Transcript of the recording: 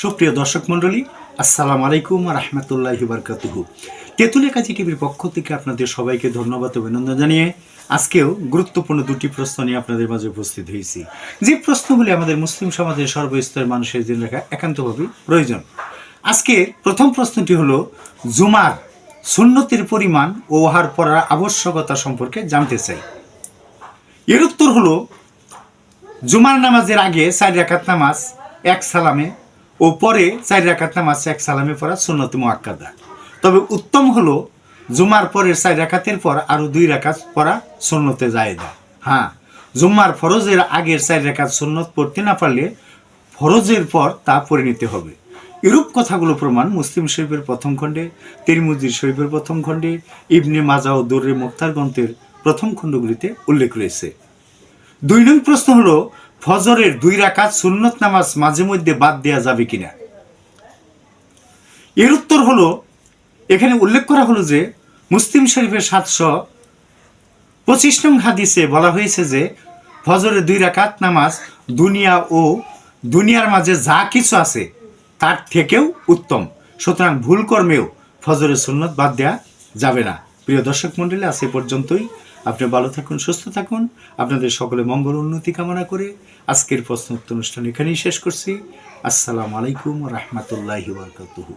সুপ্রিয় দর্শক মণ্ডলী, আসসালামু আলাইকুম রহমতুল্লাহি বারকাতুহু। তেঁতুলিয়া কাজী টিভির পক্ষ থেকে আপনাদের সবাইকে ধন্যবাদ অভিনন্দন জানিয়ে আজকেও গুরুত্বপূর্ণ দুটি প্রশ্ন নিয়ে আপনাদের মাঝে উপস্থিত হয়েছি। যে প্রশ্নগুলি আমাদের মুসলিম সমাজের সর্বস্তরের মানুষের জন্য রাখা একান্তভাবেই প্রয়োজন। আজকে প্রথম প্রশ্নটি হলো, জুমার সুন্নতির পরিমাণ ও ওহার পড়ার আবশ্যকতা সম্পর্কে জানতে চাই। এর উত্তর হলো, জুমার নামাজের আগে চার রাকাত নামাজ, এক সালামে ও পরে চার রাকাত নামাজ এক সালামে পড়া সুন্নত মুআক্কাদা। তবে উত্তম হলো জুমার পরের চার রাকাতের পর আরও দুই রাকাত পড়া সুন্নতে জায়েদা। হ্যাঁ জুম্মার ফরজের আগের চার রাকাত সুন্নত পড়তে না পারলে ফরজের পর তা পড়ে নিতে হবে। এরূপ কথাগুলো প্রমাণ মুসলিম শরীফের প্রথম খণ্ডে, তিরমুজির শরীফের প্রথম খণ্ডে, ইবনে মাজা ও দর্রে মুক্তার গ্রন্থের প্রথম খণ্ডগুলিতে উল্লেখ রয়েছে। দুই নং প্রশ্ন হলো ফজরের দুই রাকাত সুন্নত নামাজ মাঝে মধ্যে বাদ দেওয়া যাবে কিনা? এর উত্তর হলো, এখানে উল্লেখ করা হলো যে, মুসলিম শরীফের সাতশো পঁচিশ নং হাদিসে বলা হয়েছে যে, ফজরের দুই রাকাত নামাজ দুনিয়া ও দুনিয়ার মাঝে যা কিছু আছে, তার থেকেও উত্তম। সুতরাং ভুল কর্মেও ফজরের সুন্নত বাদ দেওয়া যাবে না। প্রিয় দর্শক মণ্ডলী আজ এ পর্যন্তই। আপনি ভালো থাকুন, সুস্থ থাকুন। আপনাদের সকলে মঙ্গল উন্নতি কামনা করে আজকের প্রশ্ন উত্তর অনুষ্ঠান এখানেই শেষ করছি। আসসালামু আলাইকুম রহমতুল্লাহি বারকাতুহু।